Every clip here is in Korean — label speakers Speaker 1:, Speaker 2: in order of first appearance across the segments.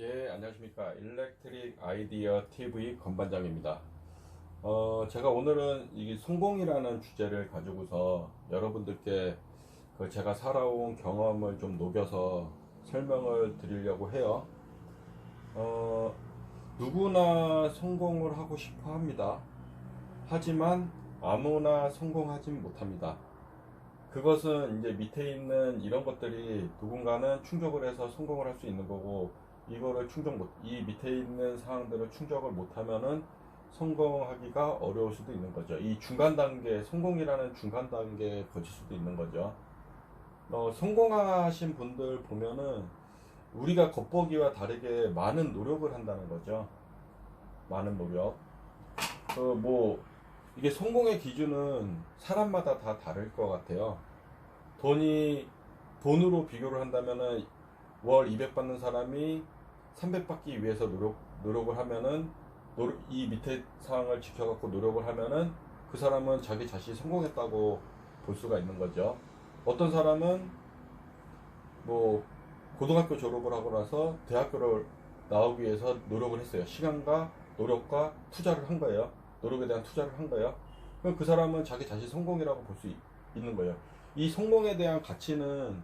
Speaker 1: 예, 안녕하십니까. 일렉트릭 아이디어 TV 건반장입니다. 어, 제가 오늘은 이 성공이라는 주제를 가지고서 여러분들께 그 제가 살아온 경험을 좀 녹여서 설명을 드리려고 해요. 어, 누구나 성공을 하고 싶어 합니다. 하지만 아무나 성공하진 못합니다. 그것은 이제 밑에 있는 이런 것들이 누군가는 충족을 해서 성공을 할 수 있는 거고 이거를 충족 못, 이 밑에 있는 사항들을 충족을 못하면은 성공하기가 어려울 수도 있는 거죠. 이 중간 단계, 성공이라는 중간 단계에 거칠 수도 있는 거죠. 어, 성공하신 분들 보면은 우리가 겉보기와 다르게 많은 노력을 한다는 거죠. 많은 노력. 그뭐 이게 성공의 기준은 사람마다 다 다를 것 같아요. 돈이 돈으로 비교를 한다면은 월 200 받는 사람이 300 받기 위해서 노력 노력을 하면은 노- 이 밑에 사항을 지켜갖고 노력을 하면은 그 사람은 자기 자신이 성공했다고 볼 수가 있는 거죠. 어떤 사람은 뭐 고등학교 졸업을 하고 나서 대학교를 나오기 위해서 노력을 했어요. 시간과 노력과 투자를 한 거예요. 노력에 대한 투자를 한 거예요. 그럼 그 사람은 자기 자신 성공이라고 볼 수 있는 거예요. 이 성공에 대한 가치는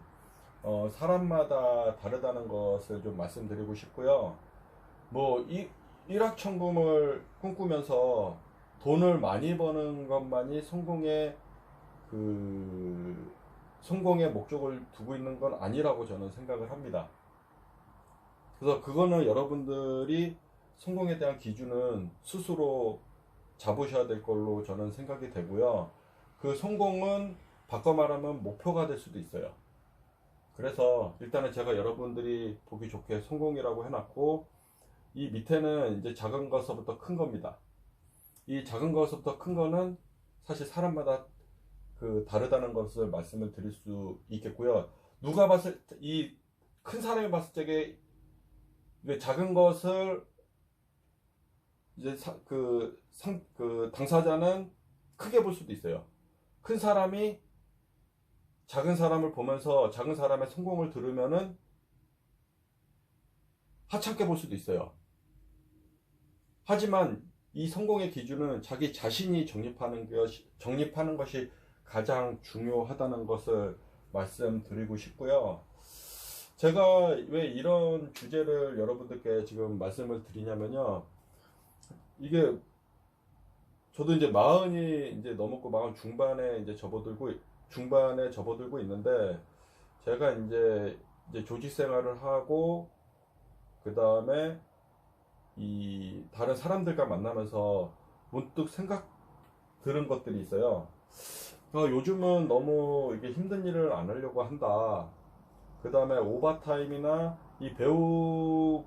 Speaker 1: 어, 사람마다 다르다는 것을 좀 말씀드리고 싶고요. 뭐, 이, 일확천금을 꿈꾸면서 돈을 많이 버는 것만이 성공의 그, 성공의 목적을 두고 있는 건 아니라고 저는 생각을 합니다. 그래서 그거는 여러분들이 성공에 대한 기준은 스스로 잡으셔야 될 걸로 저는 생각이 되고요. 그 성공은 바꿔 말하면 목표가 될 수도 있어요. 그래서 일단은 제가 여러분들이 보기 좋게 성공이라고 해놨고 이 밑에는 이제 작은 것서부터 큰 겁니다. 이 작은 것서부터 큰 거는 사실 사람마다 그 다르다는 것을 말씀을 드릴 수 있겠고요. 누가 봤을 때이큰 사람이 봤을 적에 작은 것을 이제 사, 그, 상, 그 당사자는 크게 볼 수도 있어요. 큰 사람이 작은 사람을 보면서 작은 사람의 성공을 들으면은 하찮게 볼 수도 있어요. 하지만 이 성공의 기준은 자기 자신이 정립하는 것이, 정립하는 것이 가장 중요하다는 것을 말씀드리고 싶고요. 제가 왜 이런 주제를 여러분들께 지금 말씀을 드리냐면요. 이게 저도 이제 마흔이 이제 넘었고 마흔 중반에 이제 접어들고 중반에 접어들고 있는데 제가 이제 이제 조직 생활을 하고 그 다음에 이 다른 사람들과 만나면서 문득 생각 들은 것들이 있어요. 어, 요즘은 너무 이게 힘든 일을 안 하려고 한다. 그 다음에 오버타임이나 이 배우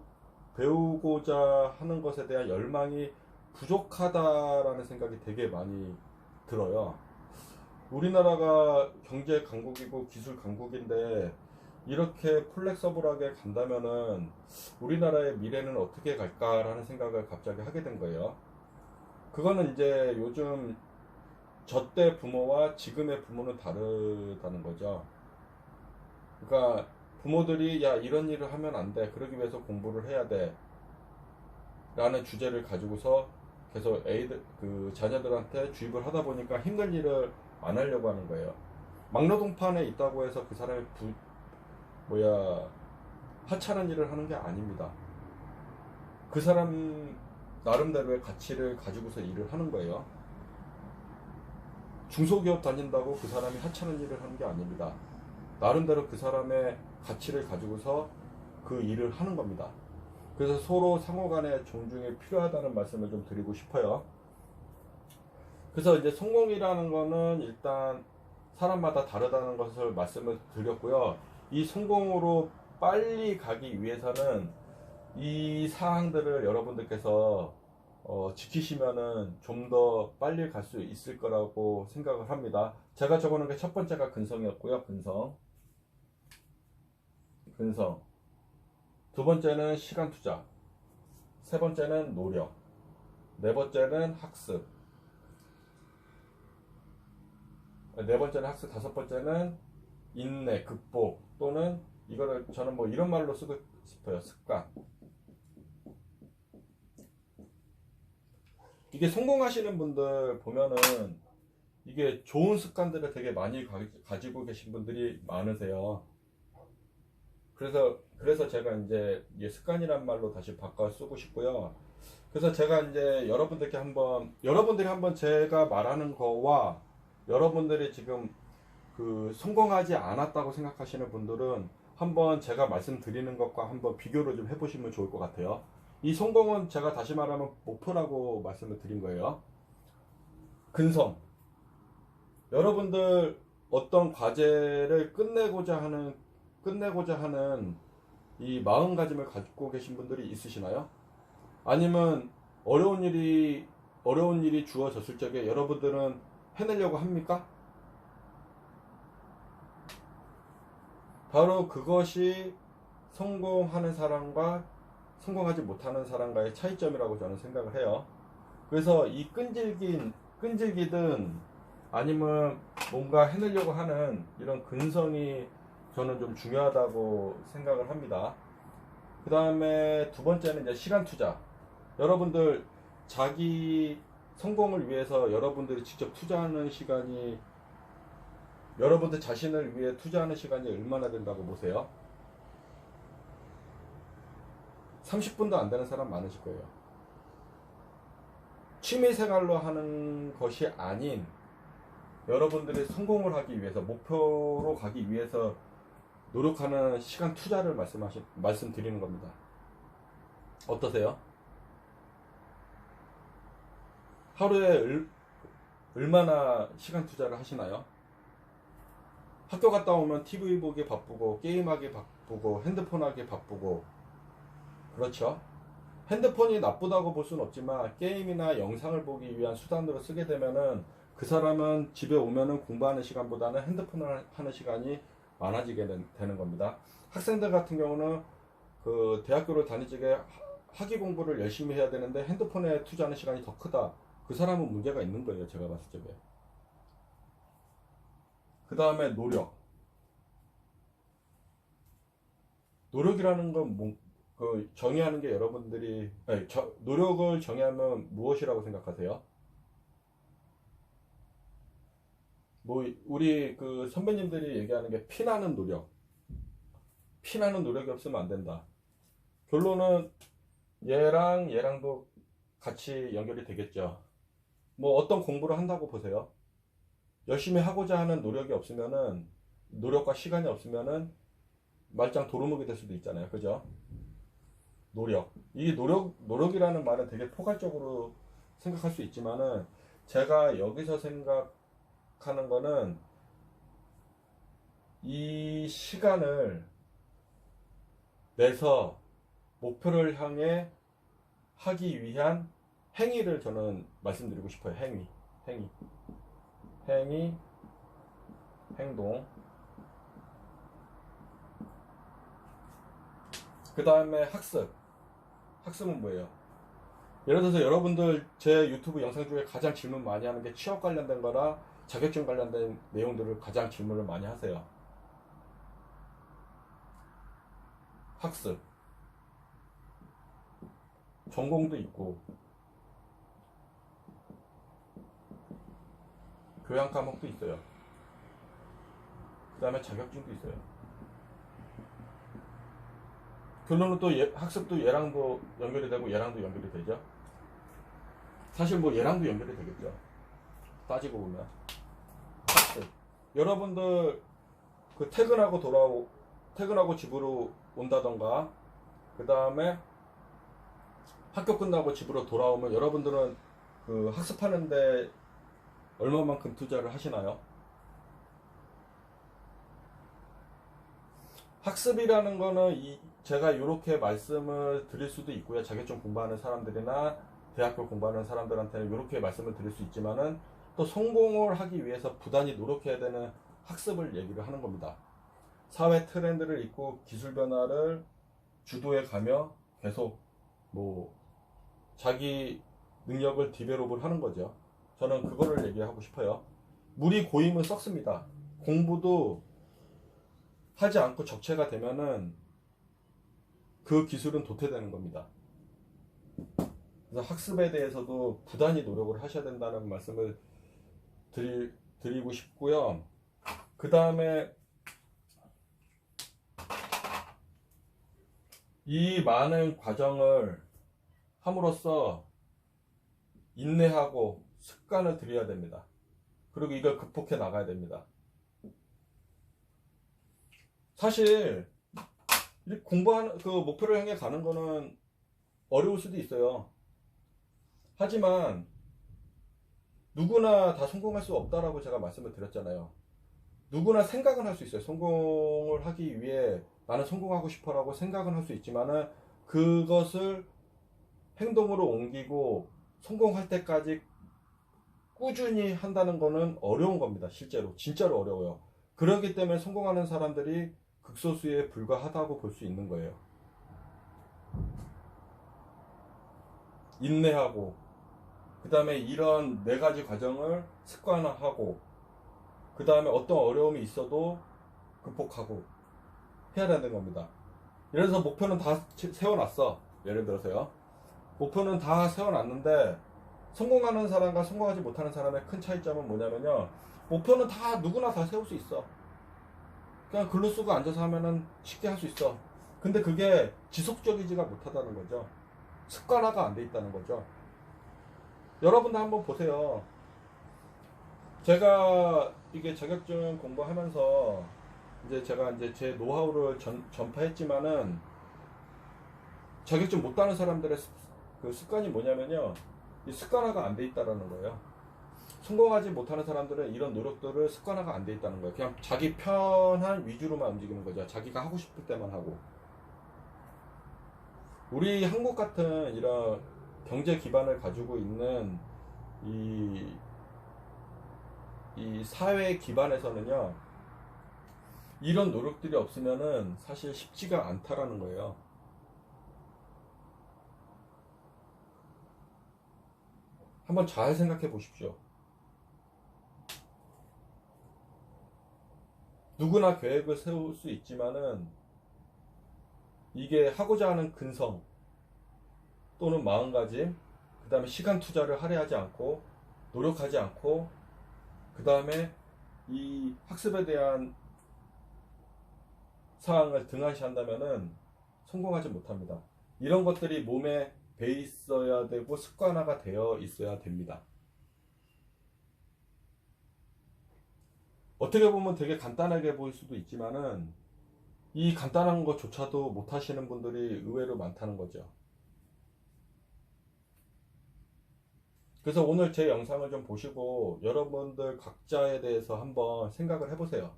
Speaker 1: 배우고자 하는 것에 대한 열망이 부족하다라는 생각이 되게 많이 들어요. 우리나라가 경제 강국이고 기술 강국인데 이렇게 플렉서블하게 간다면은 우리나라의 미래는 어떻게 갈까라는 생각을 갑자기 하게 된 거예요. 그거는 이제 요즘 저 때 부모와 지금의 부모는 다르다는 거죠. 그러니까 부모들이 야 이런 일을 하면 안 돼. 그러기 위해서 공부를 해야 돼. 라는 주제를 가지고서 계속 애들 그 자녀들한테 주입을 하다 보니까 힘든 일을 안 하려고 하는 거예요. 막노동판에 있다고 해서 그 사람이 부 뭐야 하찮은 일을 하는 게 아닙니다. 그 사람 나름대로의 가치를 가지고서 일을 하는 거예요. 중소기업 다닌다고 그 사람이 하찮은 일을 하는 게 아닙니다. 나름대로 그 사람의 가치를 가지고서 그 일을 하는 겁니다. 그래서 서로 상호 간의 존중이 필요하다는 말씀을 좀 드리고 싶어요. 그래서 이제 성공이라는 거는 일단 사람마다 다르다는 것을 말씀을 드렸고요. 이 성공으로 빨리 가기 위해서는 이 사항들을 여러분들께서 어, 지키시면은 좀 더 빨리 갈 수 있을 거라고 생각을 합니다. 제가 적어놓은 게 첫 번째가 근성이었고요. 근성. 근성. 두 번째는 시간 투자. 세 번째는 노력. 네 번째는 학습. 네 번째는 학습, 다섯 번째는 인내, 극복 또는 이거를 저는 뭐 이런 말로 쓰고 싶어요. 습관. 이게 성공하시는 분들 보면은 이게 좋은 습관들을 되게 많이 가, 지고 계신 분들이 많으세요. 그래서 그래서 제가 이제 습관이란 말로 다시 바꿔 쓰고 싶고요. 그래서 제가 이제 여러분들께 한번 여러분들이 한번 제가 말하는 거와 여러분들이 지금 그 성공하지 않았다고 생각하시는 분들은 한번 제가 말씀드리는 것과 한번 비교를 좀 해보시면 좋을 것 같아요. 이 성공은 제가 다시 말하면 목표라고 말씀을 드린 거예요. 근성. 여러분들 어떤 과제를 끝내고자 하는 끝내고자 하는 이 마음가짐을 갖고 계신 분들이 있으시나요? 아니면 어려운 일이 어려운 일이 주어졌을 적에 여러분들은 해내려고 합니까? 바로 그것이 성공하는 사람과 성공하지 못하는 사람과의 차이점이라고 저는 생각을 해요. 그래서 이 끈질긴 끈질기든 아니면 뭔가 해내려고 하는 이런 근성이 저는 좀 중요하다고 생각을 합니다. 그 다음에 두 번째는 이제 시간 투자. 여러분들 자기 성공을 위해서 여러분들이 직접 투자하는 시간이 여러분들 자신을 위해 투자하는 시간이 얼마나 된다고 보세요? 30분도 안 되는 사람 많으실 거예요. 취미 생활로 하는 것이 아닌 여러분들이 성공을 하기 위해서 목표로 가기 위해서 노력하는 시간 투자를 말씀하시 말씀드리는 겁니다. 어떠세요? 하루에 얼, 얼마나 시간 투자를 하시나요? 학교 갔다 오면 TV 보기 바쁘고 게임하기 바쁘고 핸드폰 하기 바쁘고 그렇죠? 핸드폰이 나쁘다고 볼 수는 없지만 게임이나 영상을 보기 위한 수단으로 쓰게 되면은 그 사람은 집에 오면은 공부하는 시간보다는 핸드폰을 하는 시간이 많아지게 된- 되는 겁니다. 학생들 같은 경우는 그 대학교를 다니지게 학위 공부를 열심히 해야 되는데 핸드폰에 투자하는 시간이 더 크다. 그 사람은 문제가 있는 거예요. 제가 봤을 적에. 그 다음에 노력. 노력이라는 건 뭐, 그 정의하는 게 여러분들이 아니, 저- 노력을 정의하면 무엇이라고 생각하세요? 뭐 우리 그 선배님들이 얘기하는 게 피나는 노력. 피나는 노력이 없으면 안 된다. 결론은 얘랑 얘랑도 같이 연결이 되겠죠. 뭐 어떤 공부를 한다고 보세요. 열심히 하고자 하는 노력이 없으면은 노력과 시간이 없으면은 말짱 도루묵이 될 수도 있잖아요. 그죠? 노력. 이 노력 노력이라는 말은 되게 포괄적으로 생각할 수 있지만은 제가 여기서 생각하는 거는 이 시간을 내서 목표를 향해 하기 위한 행위를 저는 말씀드리고 싶어요. 행위. 행위. 행위, 행동. 그 다음에 학습. 학습은 뭐예요? 예를 들어서 여러분들 제 유튜브 영상 중에 가장 질문 많이 하는 게 취업 관련된 거나 자격증 관련된 내용들을 가장 질문을 많이 하세요. 학습. 전공도 있고, 교양 과목도 있어요. 그 다음에 자격증도 있어요. 결론은 또 얘- 학습도 얘랑도 연결이 되고 얘랑도 연결이 되죠. 사실 뭐 얘랑도 연결이 되겠죠. 따지고 보면. 학습. 여러분들 그 퇴근하고 돌아오, 퇴근하고 집으로 온다던가, 그 다음에 학교 끝나고 집으로 돌아오면 여러분들은 그 학습하는데 얼마만큼 투자를 하시나요? 학습이라는 거는 이 제가 이렇게 말씀을 드릴 수도 있고요. 자격증 공부하는 사람들이나 대학교 공부하는 사람들한테는 이렇게 말씀을 드릴 수 있지만은 또 성공을 하기 위해서 부단히 노력해야 되는 학습을 얘기를 하는 겁니다. 사회 트렌드를 읽고 기술 변화를 주도해 가며 계속 뭐 자기 능력을 디벨롭을 하는 거죠. 저는 그거를 얘기하고 싶어요. 물이 고이면 썩습니다. 공부도 하지 않고 적체가 되면은 그 기술은 도태되는 겁니다. 그래서 학습에 대해서도 부단히 노력을 하셔야 된다는 말씀을 드리, 드리고 싶고요. 그 다음에 이 많은 과정을 함으로써 인내하고 습관을 들여야 됩니다. 그리고 이걸 극복해 나가야 됩니다. 사실 이 공부하는 그 목표를 향해 가는 거는 어려울 수도 있어요. 하지만 누구나 다 성공할 수 없다라고 제가 말씀을 드렸잖아요. 누구나 생각은 할 수 있어요. 성공을 하기 위해 나는 성공하고 싶어라고 생각은 할 수 있지만은 그것을 행동으로 옮기고 성공할 때까지 꾸준히 한다는 거는 어려운 겁니다. 실제로 진짜로 어려워요. 그렇기 때문에 성공하는 사람들이 극소수에 불과하다고 볼 수 있는 거예요. 인내하고 그 다음에 이런 네 가지 과정을 습관화하고 그 다음에 어떤 어려움이 있어도 극복하고 해야 되는 겁니다. 예를 들어서 목표는 다 세- 세워놨어. 예를 들어서요. 목표는 다 세워놨는데 성공하는 사람과 성공하지 못하는 사람의 큰 차이점은 뭐냐면요. 목표는 다 누구나 다 세울 수 있어. 그냥 글로 쓰고 앉아서 하면은 쉽게 할 수 있어. 근데 그게 지속적이지가 못하다는 거죠. 습관화가 안 돼 있다는 거죠. 여러분도 한번 보세요. 제가 이게 자격증 공부하면서 이제 제가 이제 제 노하우를 전, 전파했지만은 자격증 못 따는 사람들의 습, 그 습관이 뭐냐면요. 이 습관화가 안 돼 있다라는 거예요. 성공하지 못하는 사람들은 이런 노력들을 습관화가 안 돼 있다는 거예요. 그냥 자기 편한 위주로만 움직이는 거죠. 자기가 하고 싶을 때만 하고. 우리 한국 같은 이런 경제 기반을 가지고 있는 이, 이 사회 기반에서는요, 이런 노력들이 없으면은 사실 쉽지가 않다라는 거예요. 한번 잘 생각해 보십시오. 누구나 계획을 세울 수 있지만은 이게 하고자 하는 근성 또는 마음가짐, 그 다음에 시간 투자를 할애하지 않고 노력하지 않고 그 다음에 이 학습에 대한 사항을 등한시한다면은 성공하지 못합니다. 이런 것들이 몸에 배 있어야 되고 습관화가 되어 있어야 됩니다. 어떻게 보면 되게 간단하게 보일 수도 있지만은 이 간단한 것조차도 못 하시는 분들이 의외로 많다는 거죠. 그래서 오늘 제 영상을 좀 보시고 여러분들 각자에 대해서 한번 생각을 해보세요.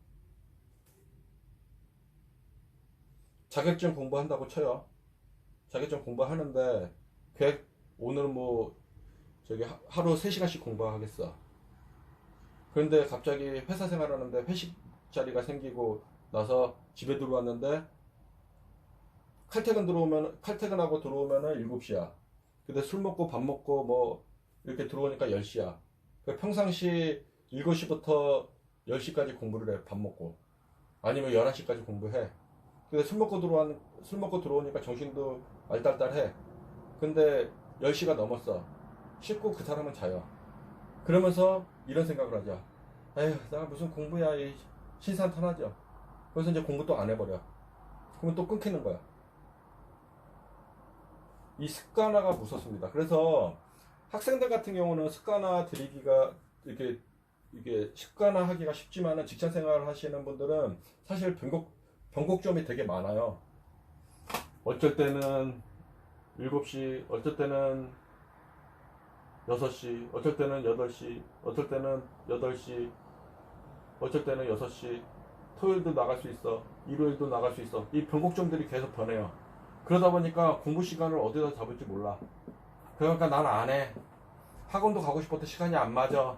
Speaker 1: 자격증 공부한다고 쳐요. 자격증 공부하는데 계획 오늘은 뭐 저기 하- 하루 3시간씩 공부하겠어. 그런데 갑자기 회사 생활하는데 회식 자리가 생기고 나서 집에 들어왔는데 칼퇴근 들어오면 칼퇴근하고 들어오면은 7시야. 근데 술 먹고 밥 먹고 뭐 이렇게 들어오니까 10시야. 평상시 7시부터 10시까지 공부를 해. 밥 먹고. 아니면 11시까지 공부해. 근데 술 먹고 들어왔 술 먹고 들어오니까 정신도 알딸딸해. 근데 10시가 넘었어. 씻고 그 사람은 자요. 그러면서 이런 생각을 하죠. 에휴, 나 무슨 공부야, 이 신산탄하죠. 그래서 이제 공부 또 안 해버려. 그러면 또 끊기는 거야. 이 습관화가 무섭습니다. 그래서 학생들 같은 경우는 습관화 들이기가 이렇게 이게 습관화 하기가 쉽지만은 직장 생활을 하시는 분들은 사실 변곡 변곡점이 되게 많아요. 어쩔 때는 7시, 어쩔 때는 6시, 어쩔 때는 8시, 어쩔 때는 8시, 어쩔 때는 6시, 토요일도 나갈 수 있어, 일요일도 나갈 수 있어. 이 변곡점들이 계속 변해요. 그러다 보니까 공부 시간을 어디다 잡을지 몰라. 그러니까 난 안 해. 학원도 가고 싶어도 시간이 안 맞아.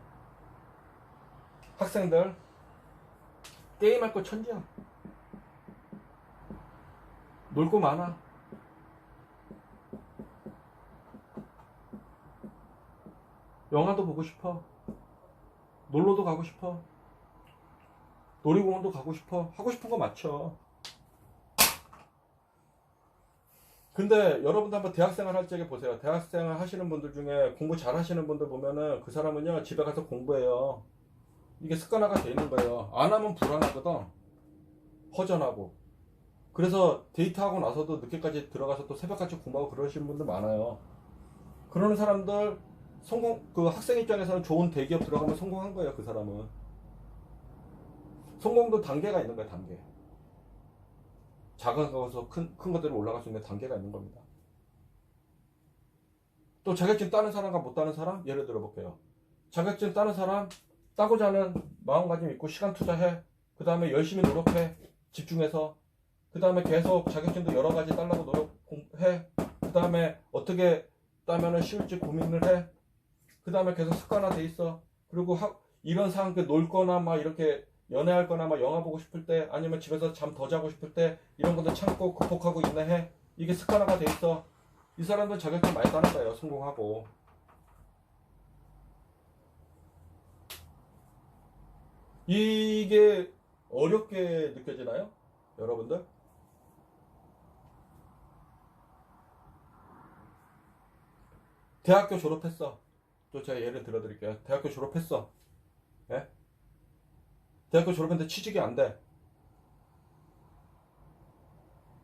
Speaker 1: 학생들, 게임할 거 천지야. 놀 거 많아. 영화도 보고 싶어. 놀러도 가고 싶어. 놀이공원도 가고 싶어. 하고 싶은 거 맞춰. 근데 여러분도 한번 대학생활 할 적에 보세요. 대학생활 하시는 분들 중에 공부 잘 하시는 분들 보면은 그 사람은요, 집에 가서 공부해요. 이게 습관화가 돼 있는 거예요. 안 하면 불안하거든. 허전하고. 그래서 데이트하고 나서도 늦게까지 들어가서 또 새벽까지 공부하고 그러시는 분들 많아요. 그러는 사람들, 성공, 그 학생 입장에서는 좋은 대기업 들어가면 성공한 거예요, 그 사람은. 성공도 단계가 있는 거예요, 단계. 작은 거에서 큰, 큰 것들로 올라갈 수 있는 단계가 있는 겁니다. 또 자격증 따는 사람과 못 따는 사람? 예를 들어 볼게요. 자격증 따는 사람, 따고자 하는 마음가짐 있고 시간 투자해. 그 다음에 열심히 노력해. 집중해서. 그 다음에 계속 자격증도 여러 가지 따려고 노력해. 그 다음에 어떻게 따면은 쉬울지 고민을 해. 그 다음에 계속 습관화돼 있어. 그리고 하, 이런 상황, 그 놀거나 막 이렇게 연애할 거나 막 영화 보고 싶을 때 아니면 집에서 잠 더 자고 싶을 때 이런 것도 참고 극복하고 인내해. 이게 습관화가 돼 있어. 이 사람들 자격증 많이 따는 거예요. 성공하고. 이게 어렵게 느껴지나요? 여러분들? 대학교 졸업했어. 또 제가 예를 들어 드릴게요. 대학교 졸업했어. 예? 대학교 졸업했는데 취직이 안 돼.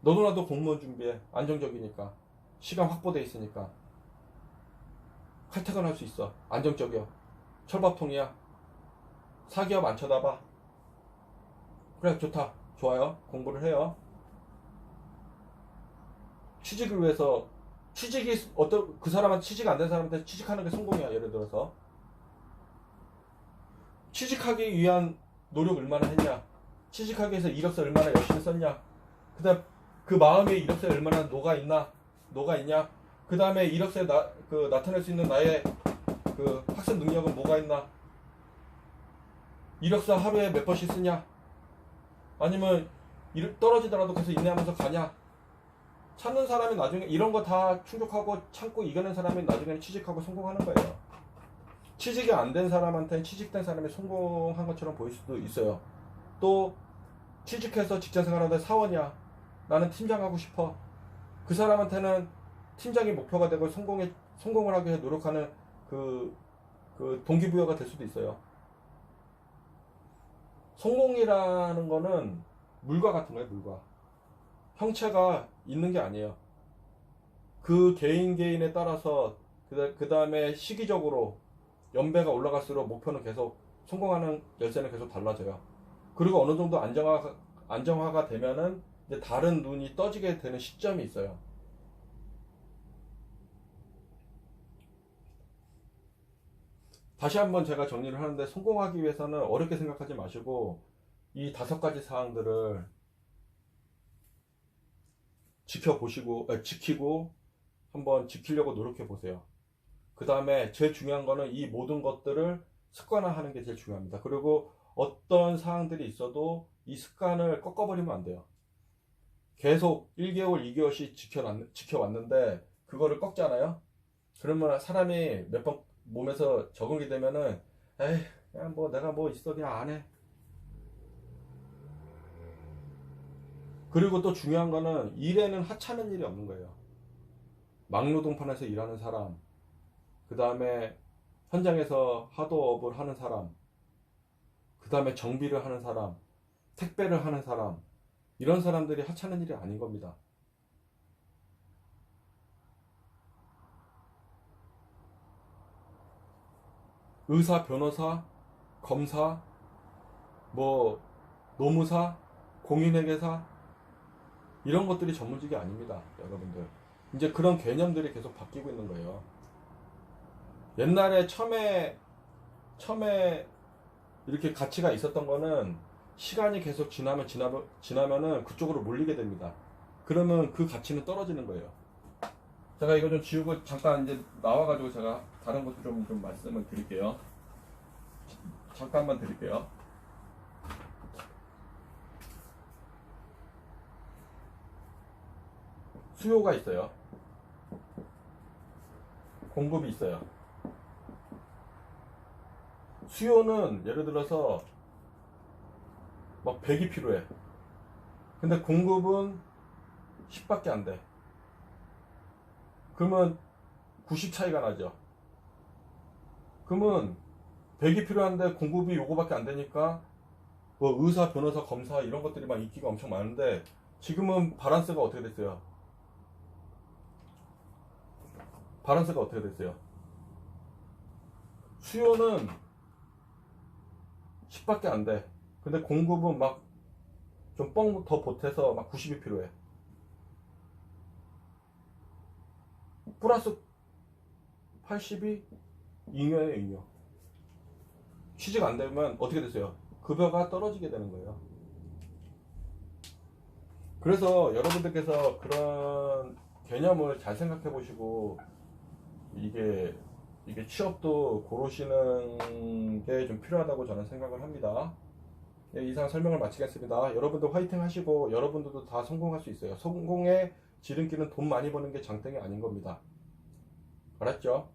Speaker 1: 너도 나도 공무원 준비해. 안정적이니까. 시간 확보돼 있으니까. 칼퇴근할 수 있어. 안정적이야. 철밥통이야. 사기업 안 쳐다봐. 그래, 좋다. 좋아요. 공부를 해요. 취직을 위해서, 취직이, 어떤, 그 사람한테 취직 안 된 사람한테 취직하는 게 성공이야. 예를 들어서. 취직하기 위한 노력 얼마나 했냐? 취직하기 위해서 이력서 얼마나 열심히 썼냐? 그 다음, 그 마음에 이력서에 얼마나 녹아 있나? 녹아 있냐? 그 다음에 이력서에 나, 그, 나타낼 수 있는 나의 그 학습 능력은 뭐가 있나? 이력서 하루에 몇 번씩 쓰냐? 아니면 일- 떨어지더라도 계속 인내하면서 가냐? 찾는 사람이 나중에 이런 거 다 충족하고 참고 이겨낸 사람이 나중에는 취직하고 성공하는 거예요. 취직이 안 된 사람한테는 취직된 사람이 성공한 것처럼 보일 수도 있어요. 또 취직해서 직장 생활하는데 사원이야. 나는 팀장 하고 싶어. 그 사람한테는 팀장이 목표가 되고 성공에 성공을 하기 위해 노력하는 그, 그 동기부여가 될 수도 있어요. 성공이라는 거는 물과 같은 거예요, 물과. 형체가 있는 게 아니에요. 그 개인 개인에 따라서 그 다음에 시기적으로 연배가 올라갈수록 목표는 계속 성공하는 열쇠는 계속 달라져요. 그리고 어느 정도 안정화, 안정화가 되면은 이제 다른 눈이 떠지게 되는 시점이 있어요. 다시 한번 제가 정리를 하는데 성공하기 위해서는 어렵게 생각하지 마시고 이 다섯 가지 사항들을 지켜보시고, 아, 지키고 한번 지키려고 노력해 보세요. 그 다음에 제일 중요한 거는 이 모든 것들을 습관화하는 게 제일 중요합니다. 그리고 어떤 사항들이 있어도 이 습관을 꺾어버리면 안 돼요. 계속 1개월, 2개월씩 지켜놨, 지켜왔는데 그거를 꺾잖아요? 그러면 사람이 몇 번 몸에서 적응이 되면은 에이, 그냥 뭐 내가 뭐 있어 그냥 안 해. 그리고 또 중요한 거는 일에는 하찮은 일이 없는 거예요. 막노동판에서 일하는 사람, 그 다음에 현장에서 하도업을 하는 사람, 그 다음에 정비를 하는 사람, 택배를 하는 사람, 이런 사람들이 하찮은 일이 아닌 겁니다. 의사, 변호사, 검사, 뭐, 노무사, 공인회계사, 이런 것들이 전문직이 아닙니다, 여러분들. 이제 그런 개념들이 계속 바뀌고 있는 거예요. 옛날에 처음에 처음에 이렇게 가치가 있었던 거는 시간이 계속 지나면 지나면 지나면은 그쪽으로 몰리게 됩니다. 그러면 그 가치는 떨어지는 거예요. 제가 이거 좀 지우고 잠깐 이제 나와가지고 제가 다른 것도 좀, 좀 말씀을 드릴게요. 잠깐만 드릴게요. 수요가 있어요. 공급이 있어요. 수요는 예를 들어서 막 100이 필요해. 근데 공급은 10밖에 안 돼. 그러면 90 차이가 나죠. 그러면 100이 필요한데 공급이 요거밖에 안 되니까 뭐 의사, 변호사, 검사 이런 것들이 막 인기가 엄청 많은데 지금은 바란스가 어떻게 됐어요? 바란스가 어떻게 됐어요? 수요는 10밖에 안 돼. 근데 공급은 막 좀 뻥 더 보태서 막 90이 필요해. 플러스 80이 잉여예요, 잉여. 취직 안 되면 어떻게 되세요? 급여가 떨어지게 되는 거예요. 그래서 여러분들께서 그런 개념을 잘 생각해 보시고 이게 이게 취업도 고르시는 게 좀 필요하다고 저는 생각을 합니다. 네, 이상 설명을 마치겠습니다. 여러분들 화이팅 하시고 여러분들도 다 성공할 수 있어요. 성공의 지름길은 돈 많이 버는 게 장땡이 아닌 겁니다. 알았죠?